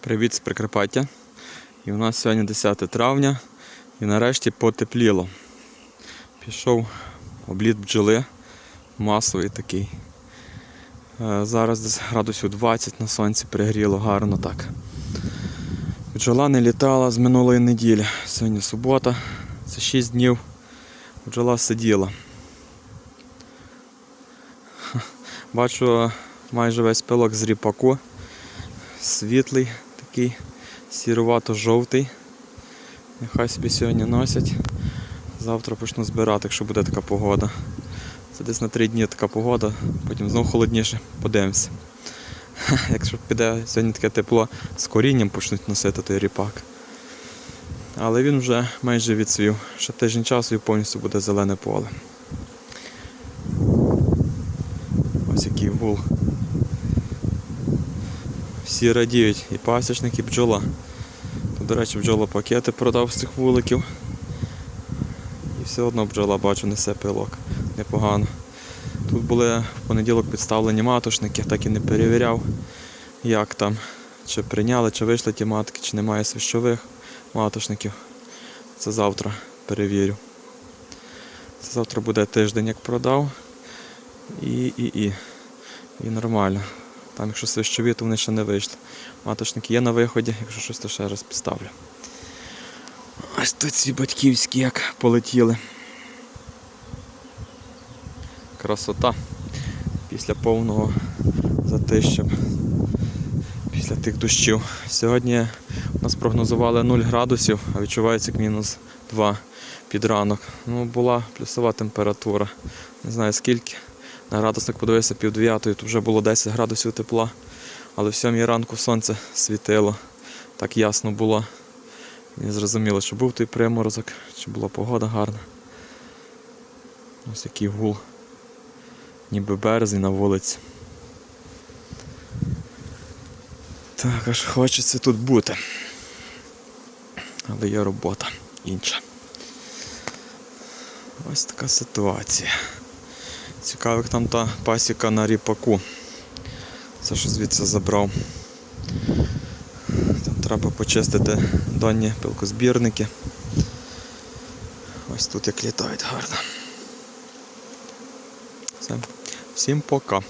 Привіт з Прикарпаття. І у нас сьогодні 10 травня і нарешті потепліло. Пішов обліт бджоли, масовий такий. Е, Зараз десь градусів 20 на сонці пригріло гарно так. Бджола не літала з минулої неділі. Сьогодні субота, це 6 днів. Бджола сиділа. Бачу майже весь пилок з ріпаку. Світлий, такий сірувато-жовтий. Нехай собі сьогодні носять. Завтра почну збирати, якщо буде така погода. Це десь на три дні така погода, потім знову холодніше, подивимося. Якщо піде сьогодні таке тепло, з корінням почнуть носити той ріпак. Але він вже майже відсвів. Ще тиждень часу і повністю буде зелене поле. Ось який вул. Всі радіють, і пасічник, і бджола. Тут, до речі, бджола пакети продав з цих вуликів. І все одно бджола бачу несе пилок. Непогано. Тут були в понеділок підставлені матушники, так і не перевіряв, як там, чи прийняли, чи вийшли ті матки, чи немає свищових матушників. Це завтра перевірю. Це завтра буде тиждень, як продав. І, і, і. І нормально. Там, якщо свищові, то вони ще не вийшли. Маточники є на виході, якщо щось, то ще раз підставлю. Ось тут ці батьківські як полетіли. Красота. Після повного затища. Після тих дощів. Сьогодні у нас прогнозували 0 градусів, а відчувається як мінус 2 під ранок. Ну, була плюсова температура. Не знаю скільки. На градусник подивився пів дев'ятої, то вже було 10 градусів тепла. Але в сьомій ранку сонце світило. Так ясно було. Не зрозуміло, чи був той приморозок, чи була погода гарна. Ось який гул. Ніби березень на вулиці. Так, аж хочеться тут бути. Але є робота інша. Ось така ситуація. Цікаво, як там та пасіка на ріпаку. Це що звідси забрав. Там треба почистити дані пилкозбірники. Ось тут як літають гарно. Все. Всім пока.